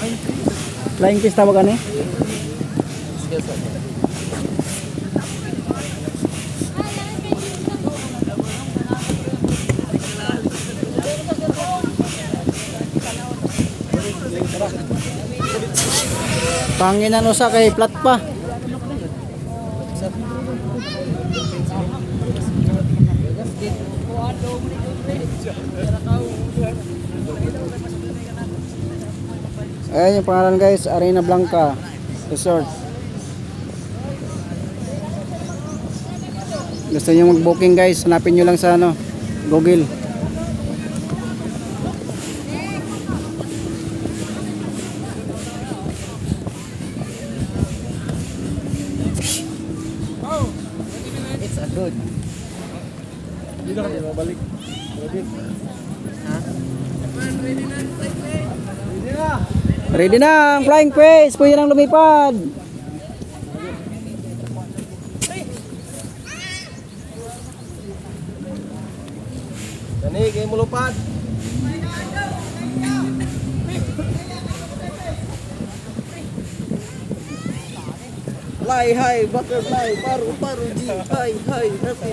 Flying fish tawag ani? Panginan usa kay flat pa. Ayan yung pangalan guys, Arena Blanca Resort. Gusto niyo mag-booking guys, hanapin niyo lang sa ano, Google. It's a good. Dito ka din mabalik. Ready? Na ang flying fish, pwede nang lumipad. Dani, kayo mo lupad. Fly high, butterfly, paru paru G, high high, happy.